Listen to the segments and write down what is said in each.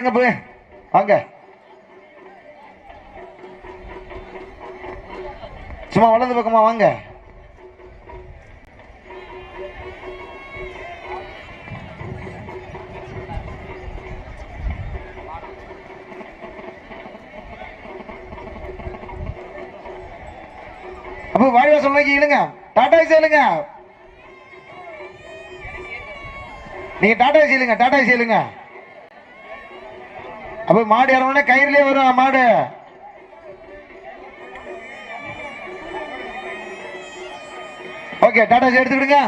வாங்க போய் சும்மா வலது பக்கமா வாங்க. அப்போ வாழிவா சொன்னீங்க இழுங்க. டாடா ஏசி நீங்க டாடா ஏசி டாடா ஏசி அப்ப மாடு இறங்கினா கயிறுலயே வரும் மாடு? ஓகே டாடா எடுத்துக்கிடுங்க.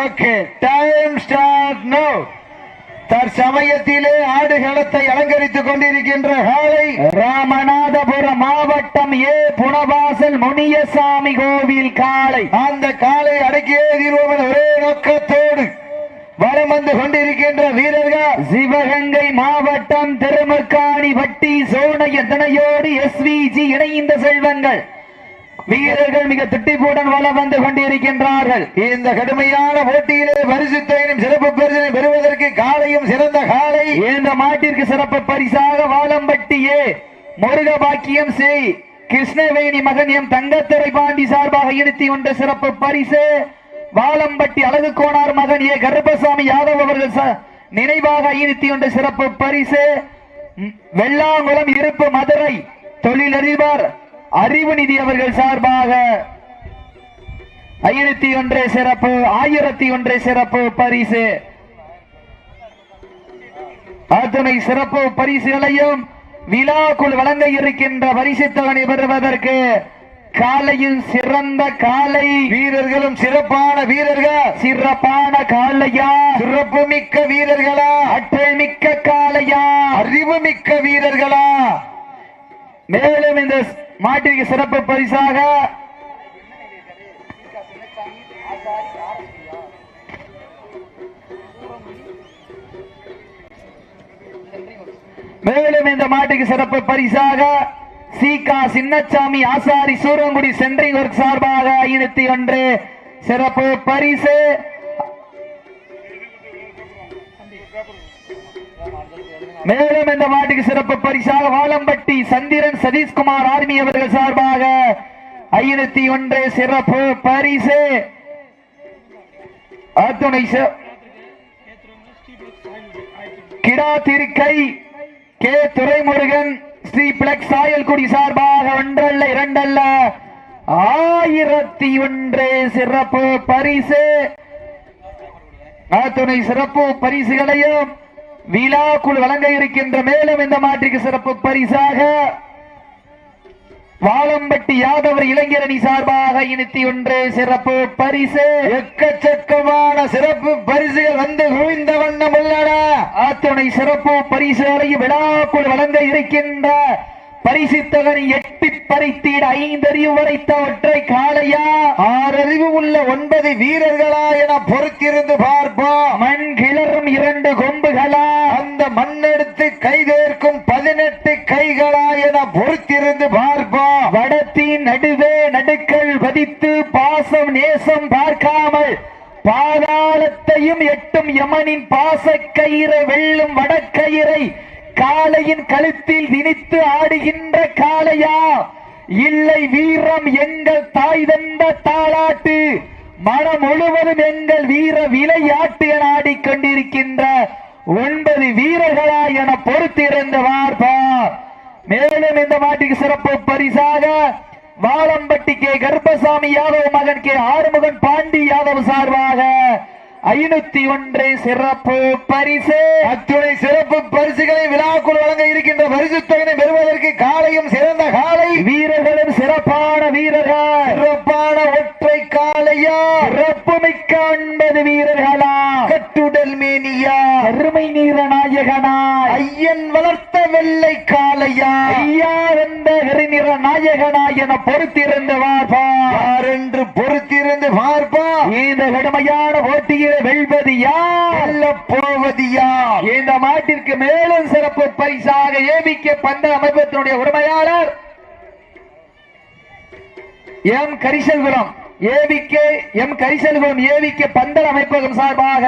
ஓகே டைம் ஸ்டார்ட் நோ தற்சமயத்திலே ஆடுகளத்தை அலங்கரித்துக் கொண்டிருக்கின்ற காலை ராமநாதபுரம் மாவட்டம் ஏ. புனவாசல் முனியசாமி கோவில் காளை அந்த காலை அடக்கியே தீர்வோம் ஒரே நோக்கத்தோடு. வலம் வந்து கொண்டிருக்கின்ற வீரர்கள் சிவகங்கை மாவட்டம் திருமக்காணி வட்டி சோனையத்தனையோடு எஸ்விஜி இணைந்த செல்வங்கள். வீரர்கள் மிக திட்டிப்புடன் வலம் வந்து கொண்டிருக்கின்றார்கள். இந்த கடுமையான போட்டியிலே பரிசுத்தையும் சிறப்பு பரிசினை பெறுவதற்கு காலையும் சிறந்த காலை. இந்த மாட்டிற்கு சிறப்பு பரிசாக வாலம்பட்டியே முருக பாக்கியம் செய் கிருஷ்ணவேணி மகன் எம் தங்கத்துறை பாண்டி சார்பாக இருத்தி கொண்ட சிறப்பு பரிசு. வாலம்பட்டி அழகு கோனார் மகன் ஏ கருப்பசாமி யாதவ் அவர்கள் நினைவாக ஈனித்தி ஒன்ற சிறப்பு பரிசு. வெள்ளாங்குளம் இருப்பு மதுரை தொழிலதிபர் அறிவு நிதி அவர்கள் சார்பாக ஐநூத்தி ஒன்று சிறப்பு ஆயிரத்தி ஒன்று சிறப்பு பரிசு. அத்துணை சிறப்பு பரிசுகளையும் விழாக்குள் வழங்க இருக்கின்ற பரிசுத்தவனை பெறுவதற்கு காலையில் சிறந்த காலை. வீரர்களும் சிறப்பான வீரர்கள். சிறப்பான காலையா? சிறப்பு மிக்க வீரர்களா? ஆற்றல் மிக்க காலையா? அறிவு மிக்க வீரர்களா? மேலும் இந்த மாட்டிற்கு சிறப்பு பரிசாக மேலும் இந்த மாட்டுக்கு சிறப்பு பரிசாக சீகா சின்னச்சாமி ஆசாரி சூரங்குடி சென்ட்ரிங் ஒர்க் சார்பாக ஐநூத்தி ஒன்று. சிறப்பு பரிசு. மேலும் இந்த மாட்டுக்கு சிறப்பு பரிசாக வாழம்பட்டி சந்திரன் சதீஷ்குமார் ஆர்மி அவர்கள் சார்பாக ஐநூத்தி ஒன்று சிறப்பு பரிசு. அத்துணை கிடா திருக்கை கே. துரைமுருகன். ஸ்ரீ பிளக்ஸ் சாயல்குடி சார்பாக ஒன்றல்ல இரண்டல்ல. ஆயிரத்தி ஒன்று சிறப்பு பரிசு. அத்துணை சிறப்பு பரிசுகளையும் விழாக்குள் வழங்க இருக்கின்ற மேலும் இந்த மாட்டிற்கு சிறப்பு பரிசாக வாழம்பட்டி யாதவர் இளைஞரணி சார்பாக இனித்தி ஒன்று சிறப்பு பரிசு. எக்கச்சக்கமான சிறப்பு பரிசுகள் வந்து குவிந்த வண்ணம் உள்ளன. அத்துணை சிறப்பு பரிசுகளையும் விழாக்குள் வழங்க இருக்கின்ற பரிசுத்தகனை எட்டி பறித்திட ஐந்தறிவு வரைத்த ஒற்றை காளையா. ஆறறிவு உள்ள ஒன்பது வீரர்களா என பொறுத்திருந்து பார்ப்போம். மண் கிளறும் இரண்டு கொம்புகளா. அந்த மண்ணெடுத்து காலையின் பாசக்கயிறை வெள்ளும் வடக்கயிறை காளையின் கழுத்தில் திணித்து ஆடுகின்ற காளையா? இல்லை வீரம் எங்கள் தாய் தந்த தாளாட்டு. மனம் முழுவதும் எங்கள் வீர விளையாட்டு என ஆடிக்கொண்டிருக்கின்ற ஒன்பது வீரர்களா என பொறுத்திருந்த வார்பா மேலும் இந்த மாட்டுக்கு சிறப்பு பரிசாக வாழம்பட்டி கே கர்ப்பசாமி யாதவ் மகன் கே ஆறுமுகன் பாண்டி யாதவ் சார்பாக ஐநூத்தி ஒன்று சிறப்பு பரிசு. அத்துணை சிறப்பு பரிசுகளை விழாக்குள் வழங்க இருக்கின்ற பரிசு தொகையை பெறுவதற்கு காலையும் சிறந்த காலை. வீரர்களும் சிறப்பான வீரர்கள். சிறப்பான ஒற்றை காலையா? சிறப்புமிக்க ஒன்பது வீரர்களா? கட்டுடல் மேனியா? அருமை நீர நாயகனா? ஐயன் வளர்த்த வெள்ளை காலையா? ஐயா என்ற நிற நாயகனாய் என பொறுத்திருந்து வார்பா யார் என்று பொறுத்திருந்து பார்ப்பா இந்த கடுமையான போட்டியில வெல்வது யார் வெல்ல போவது யார் இந்த மாட்டிற்கு மேலும் சிறப்பு பரிசாக ஏபிக்க பந்த அமைப்பத்தினுடைய உரிமையாளர் M Karisalkulam. AVK M Karisalkulam AVK பந்தல் அமைப்பகம் சார்பாக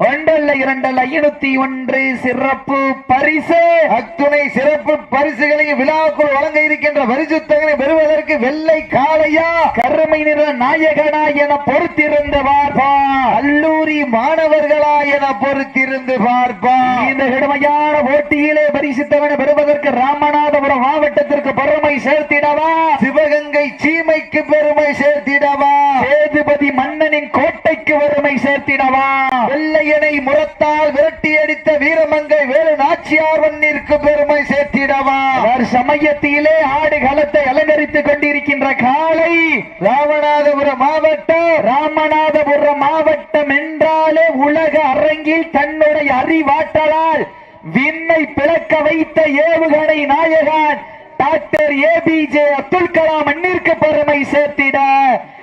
ஒன்றல்ல இரண்டல்ல ஐநூத்தி ஒன்று சிறப்பு பரிசு. அத்துணை சிறப்பு பரிசுகளையும் விழாக்குள் வழங்க இருக்கின்ற பரிசுத்தங்களை பெறுவதற்கு வெள்ளை காளையா கருமை நிற நாயகனா என பொறுத்திருந்த பார்ப்பா கல்லூரி மாணவர்களா என பொறுத்திருந்து பார்ப்பா இந்த கடுமையான போட்டியிலே பரிசுத்தவனை பெறுவதற்கு ராமநாதபுரம் மாவட்டத்திற்கு பெருமை சேர்த்திடவா? சிவகங்கை சீமைக்கு பெருமை சேர்த்திடவா? சேதுபதி மன்னனின் கோட்டைக்கு பெருமை சேர்த்திடவா? வெள்ளை வெள்ளையனை முரத்தால் விரட்டி அடித்த வீரமங்கை வேறு நாச்சியார் மண்ணிற்கு பெருமை சேர்த்திடவா? அவர் சமயத்திலே ஆடு களத்தை அலங்கரித்துக் கொண்டிருக்கின்ற காலை ராமநாதபுரம் மாவட்டம் ராமநாதபுரம் மாவட்டம் என்றாலே உலக அரங்கில் தன்னுடைய அறிவாற்றலால் விண்ணை பிளக்க வைத்த ஏவுகணை நாயகன் டாக்டர் ஏபிஜே அப்துல் கலாம் மண்ணிற்கு பெருமை சேர்த்திட.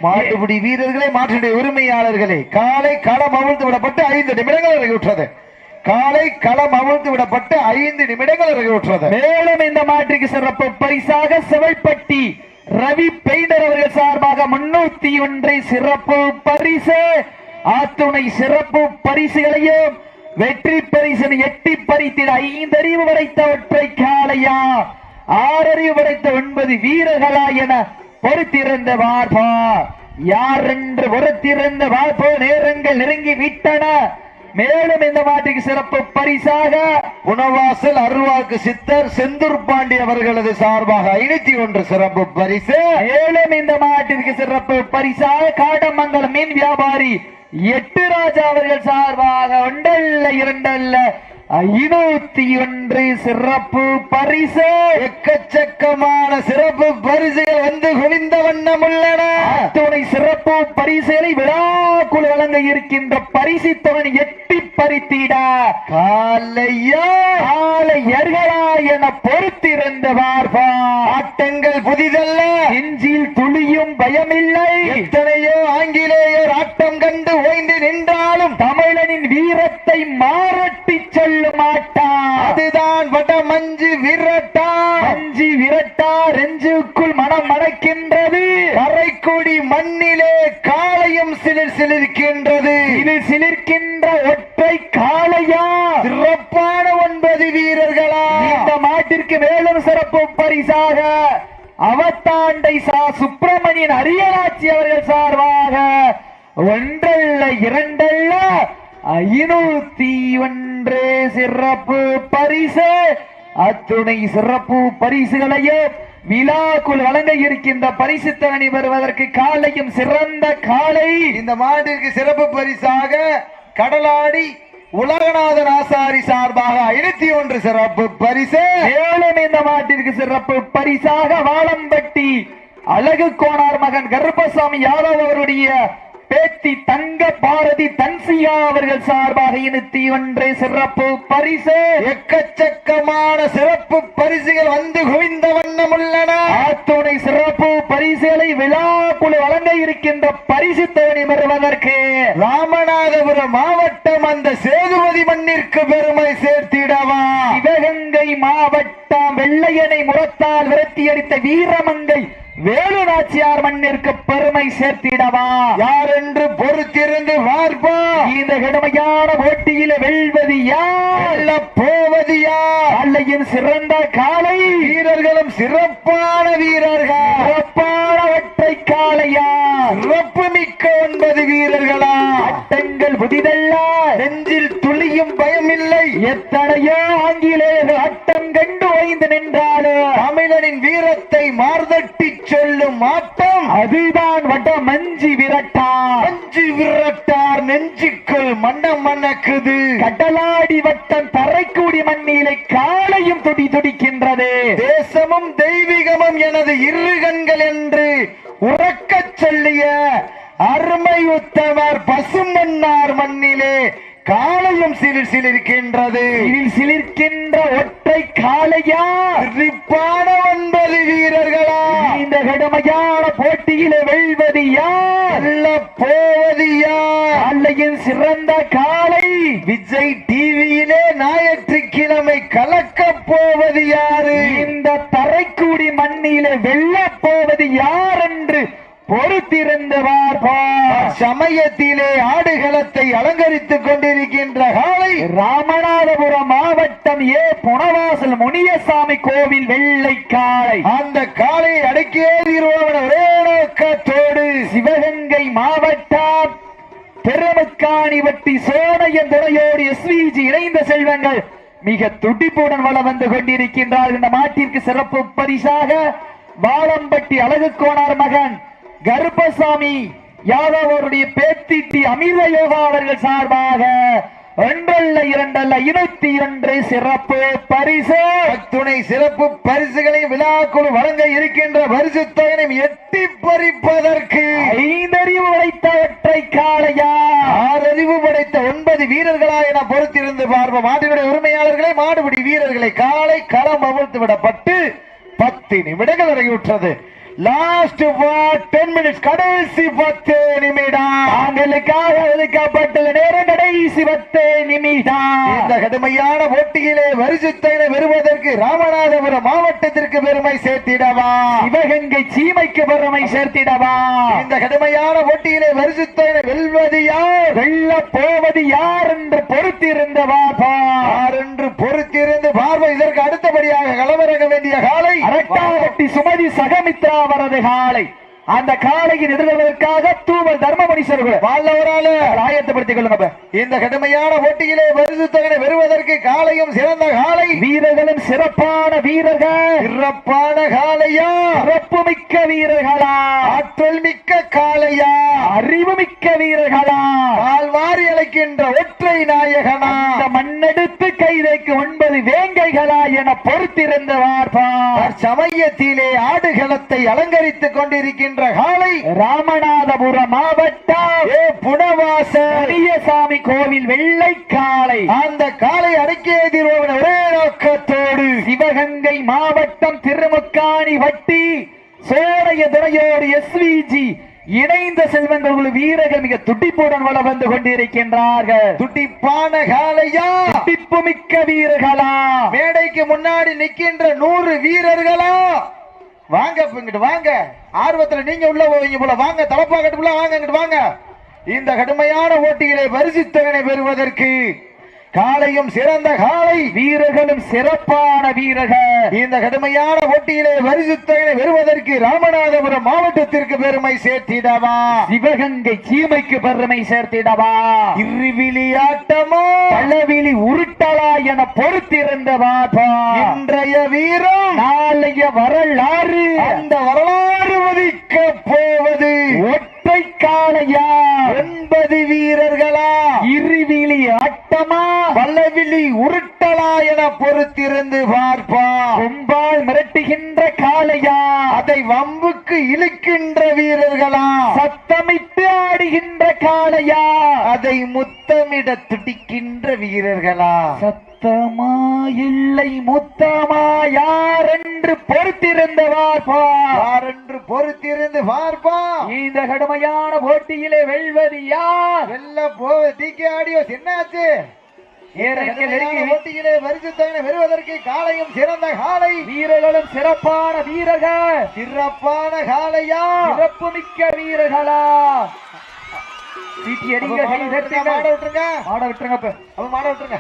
மாட்டுப்பிடி வீரர்களே மாட்டுடைய உரிமையாளர்களே காலை களம் அவிழ்த்து விடப்பட்டு ஐந்து நிமிடங்கள் இறங்கிவிட்டது காலை களம் அவிழ்த்து விடப்பட்டு ஐந்து நிமிடங்கள் இறங்கிவிட்டது மேலும் இந்த மாற்றுக்கு சிறப்பு பரிசாக செவல்பட்டி ரவி பெயிண்டர் அவர்கள் சார்பாக முன்னூத்தி ஒன்றை சிறப்பு பரிசு. ஆத்துணை சிறப்பு பரிசுகளையும் வெற்றி பரிசு எட்டி பறித்திட ஐந்தறிவு வரைத்தவற்றை காலையா. காளையா ஆறறிவு படைத்த ஒன்பது வீரர்களா என பொறுத்திருந்த பார்ப்பா யார் என்று பொறுத்திருந்த பார்ப்போ நேரங்கள் நெருங்கி விட்டன. மேலும் இந்த மாட்டுக்கு சிறப்பு பரிசாக உணவாசல் அருள்வாக்கு சித்தர் செந்தூர் பாண்டி அவர்களது சார்பாக ஐநூத்தி ஒன்று சிறப்பு பரிசு. மேலும் இந்த மாட்டிற்கு சிறப்பு பரிசாக காடமங்கலம் மீன் வியாபாரி எட்டு ராஜா அவர்கள் சார்பாக ஒன்றல்ல இரண்டல்ல ஐநூத்தி ஒன்று சிறப்பு பரிசு. எக்கச்சக்கமான சிறப்பு பரிசுகள் வந்து குவிந்த வண்ணம் உள்ளன. சிறப்பு பரிசுகளை விழாக்குள் வழங்க இருக்கின்ற பரிசு தொகை எட்டி பறித்திட. காலையா? ஆலையர்களா என பொறுத்திருந்த பார்ப்பா. ஆட்டங்கள் புதிதல்ல. நெஞ்சில் துளியும் பயமில்லை. எத்தனையோ ஆங்கிலேயர் ஆட்டம் கண்டு ஓய்ந்து நின்றாலும் தமிழனின் வீரத்தை மாரட்டி செல்ல மாட்டான் அதுதான் வட மஞ்சு விரட்டா. அஞ்சி விரட்டா ரெஞ்சுக்குள் மனம் மணக்கின்றது கரைக்குடி மண்ணிலே காளையும் சிலிர் சிலிர்க்கின்றது இது சிலிர்க்கின்ற ஒற்றை காளையா சிறப்பான ஒன்பது வீரர்களா இந்த மாட்டிற்கு மேலும் சிறப்பு பரிசாக அவத்தாண்டை சா சுப்பிரமணியன் அரியராட்சி அவர்கள் சார்பாக ஒன்றல்ல இரண்டல்ல ஐநூத்தி ஒன்று சிறப்பு பரிசு அத்துணை சிறப்பு பரிசுகளையும் விழாக்குள் வழங்க இருக்கின்ற பரிசு பெறுவதற்கு காலையும் சிறந்த காலை. இந்த மாட்டிற்கு சிறப்பு பரிசாக கடலாடி உலகநாதன் ஆசாரி சார்பாக ஐநூத்தி ஒன்று சிறப்பு பரிசு. மேலும் இந்த மாட்டிற்கு சிறப்பு பரிசாக வாழம்பட்டி அழகு கோனார் மகன் கருப்பசாமி யாதவ் அவருடைய பேத்தி தங்க பாரதி தன்சியா அவர்கள் சார்பாக இனத்தி ஒன்று சிறப்பு பரிசு. எக்கச்சக்கமான சிறப்பு பரிசுகள் வந்து குவிந்த வண்ணம் உள்ளன. ஆத்துணை சிறப்பு பரிசுகளை விழாக்குழு வழங்க இருக்கின்ற பரிசு தவணை பெறுவதற்கு. ராமநாதபுரம் மாவட்டம் அந்த சேதுபதி மண்ணிற்கு பெருமை சேர்த்திடவா? சிவகங்கை மாவட்டம் வெள்ளையனை முரத்தால் விரட்டி அடித்த வீரமங்கை வேலு நாச்சியார் மண்ணிற்கு பெருமை சேர்த்திடவா? யார் என்று பொறுத்திருந்து பார்ப்பா? இந்த கடுமையான போட்டியில வெல்வது யார்? போவது யார்? அல்லையின் சிறந்த காலை. வீரர்களும் சிறப்பான வீரர்கள். சிறப்பான ஒற்றை காளையா சிறப்பு மிக்க ஒன்பது வீரர்களா? ஆட்டங்கள் புதிதல்ல. நெஞ்சில் துளியும் பயமில்லை. எத்தனையோ ஆங்கிலேயர்கள் ஆட்டம் கண்டு ஓய்ந்து நின்றாலும் தமிழனின் வீரத்தை மார்தட்டி சொல்லும் ஆட்டம் அதுதான் வட மஞ்சி விரட்டா அஞ்சு விரட்டார் நெஞ்சுக்குள் மன்னம் மணக்குது. கடலாடி வட்டம் தரைக்கூடி மண்ணிலை காலையும் துடி துடிக்கின்றது. தேசமும் தெய்வீகமும் எனது இரு கண்கள் என்று உறக்கச் சொல்லிய அருமை உத்தமர் பசுமன்னார் மண்ணிலே காலையும் சிலிர் சிலிர்க்கின்றது. இதில் சிலிர்க்கின்ற ஒற்றை காளையா? சிரிப்பான ஒன்பது வீரர்களா? கடுமையான போட்டியில வெல்வது யார்? அல்ல போவது யார்? அல்லையின் சிறந்த காளை விஜய் டிவியிலே ஞாயிற்றுக்கிழமை கலக்கப் போவது யாரு? இந்த தரைக்கூடி மண்ணில வெல்ல போவது யார் என்று பொறுத்திருந்தவார் சமயத்திலே ஆடுகளத்தை அலங்கரித்துக் கொண்டிருக்கின்ற காலை ராமநாதபுரம் மாவட்டம் ஏ. புனவாசல் முனியசாமி கோவில் வெள்ளை காலை அந்த காலை அடக்கியே ஒரே நோக்கத்தோடு சிவகங்கை மாவட்டம் திருமுக்காணிவட்டி சோனையன் துணையோடு எஸ்விஜி இணைந்த செல்வங்கள் மிக துடிப்புடன் வள வந்து கொண்டிருக்கின்றார் இந்த மாட்டிற்கு சிறப்பு பரிசாக வாழம்பட்டி அழகு கோனார் மகன் கருப்பசாமி யாதவ் அவருடைய பேத்திட்டி அமிர்த யோகா அவர்கள் சார்பாக ஒன்றல்ல இரண்டல்ல இருபத்தி ஒன்று சிறப்பு பரிசு. துணை சிறப்பு பரிசுகளை விழாக்குழு வழங்க இருக்கின்ற பரிசு தொகையை எட்டி பறிப்பதற்கு ஐந்தறிவு உழைத்த ஒற்றை காளையா. ஆறறிவு படைத்த ஒன்பது வீரர்களா என பொறுத்திருந்து பார்ப்போம். மாட்டினுடைய உரிமையாளர்களை மாடுபிடி வீரர்களை காலை களம் அவிழ்த்து விடப்பட்டு பத்து நிமிடங்கள் வரையுற்றது. லாஸ்ட் டென் மினிட்ஸ் கடைசி பத்து நிமிடம். தாங்களுக்காக ஒதுக்கப்பட்டுள்ள நேரம் கடைசி பத்து நிமிடம் இந்த கடுமையான போட்டியிலே வரிசுத்தனை பெறுவதற்கு ராமநாதபுரம் மாவட்டத்திற்கு பெருமை சேர்த்திடவா? சிவகங்கை சீமைக்கு பெருமை சேர்த்திடவா? இந்த கடுமையான போட்டியிலே வரிசுத்தனை வெல்வது யார்? வெல்ல போவது யார் என்று பொறுத்திருந்த பாபா யார் என்று பொறுத்திருந்து பார்வை. இதற்கு அடுத்தபடியாக களமிறங்க வேண்டிய காலை. அரட்டாவட்டி சுமதி சகமித்ரா அவரது காலை. அந்த காலையின் எதிர்கொள்வதற்காக தூவல் தர்மமணீஸ்வரர் வாழ்ந்தவரால ஆயத்தப்படுத்திக் கொள்ளுங்க. இந்த கடுமையான போட்டியிலே பரிசு தொகை பெறுவதற்கு காலையும் சிறந்த காலை வீரர்களும் சிறப்பான வீரர்கள். சிறப்பான காலையா சிறப்பு மிக்க வீரர்களா? ஆற்றல் மிக்க காலையா அறிவு மிக்க வீரர்களா? கால் மாறி அழைக்கின்ற ஒற்றை நாயகனா? மண்ணெடுத்து கைதைக்கு ஒன்பது வேங்கைகளா என பொறுத்திருந்த பார்ப்பார் சமயத்திலே ஆடுகளத்தை அலங்கரித்துக் கொண்டிருக்கின்ற காலை ராமநாதபுரம் மாவட்டம் ஏ புனவாச பெரியசாமி கோவில் வெள்ளை காளை அந்த காலை அடக்கிய தீர்வோம் ஒரே நோக்கத்தோடு சிவகங்கை மாவட்டம் திருமுக்காணி வட்டி சோழைய துறையோடு எஸ்விஜி இணைந்த செல்வங்கள் வீரர்கள் மிக துடிப்புடன் வள வந்து கொண்டிருக்கின்றார்கள். துடிப்பான காலையா? துடிப்பு மிக்க வீரர்களா? மேடைக்கு முன்னாடி நிக்கின்ற நூறு வீரர்களா? வாங்க இங்கிட்டு வாங்க. ஆர்வத்துல நீங்க உள்ள போவீங்க போல. வாங்க தலப்பா கட்டுக்குள்ள வாங்க இங்கிட்டு வாங்க. இந்த கடுமையான ஓட்டிகளை பரிசுத்தகனை பெறுவதற்கு காலையும் சிறந்த காலை வீரர்களும் சிறப்பான வீரர்கள். இந்த கடுமையான போட்டியிலே வரிசுத்தகனை பெறுவதற்கு ராமநாதபுரம் மாவட்டத்திற்கு பெருமை சேர்த்திடவா? சிவகங்கை சீமைக்கு பெருமை சேர்த்திடவா? இருவிழியாட்டமோ பழவிழி உருட்டலா என பொறுத்திருந்தவா இன்றைய வீரம் நாளைய வரலாறு. அந்த வரலாறு மதிக்க போவது. ஒற்றை காளையா ஒன்பது வீரர்களா? இருவிழி ஆட்டமா? பல்லவிழி உருட்டலா என பொறுத்திருந்து பார்ப்பா. கொம்பால் மிரட்டுகின்ற காளையா? அதை வம்புக்கு இழுக்கின்ற வீரர்களா? சத்தமிட்டு ஆடுகின்ற காளையா? அதை முத்தமிட துடிக்கின்ற வீரர்களா? சத்தமா இல்லை முத்தமா யார் என்று பொறுத்திருந்தவார் யார் என்று பொறுத்திருந்து பார்ப்பா இந்த கடுமையான போட்டியிலே வெல்வது யார்? வெல்ல போவது டிகே ஆடியோ என்னாச்சு போட்டியிலே பரிசுத்தகனை பெறுவதற்கு காலையும் சிறந்த காலை. வீரர்களும் சிறப்பான வீரர்கள். சிறப்பான காலையா? சிறப்பு மிக்க வீரர்களா? மாட விட்டுருங்க. மாட விட்டுருங்க ஆட விட்டுருங்க அப்ப. அப்ப மாட விட்டுருங்க.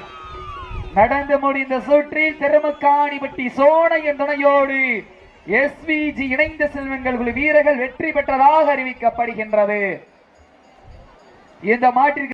நடந்து முடிந்த சுற்றில் திருமுக்காணிப்பட்டி சோனையின் துணையோடு எஸ்விஜி இணைந்த செல்வங்கள் குழு வீரர்கள் வெற்றி பெற்றதாக அறிவிக்கப்படுகின்றது. இந்த மாட்டிற்கு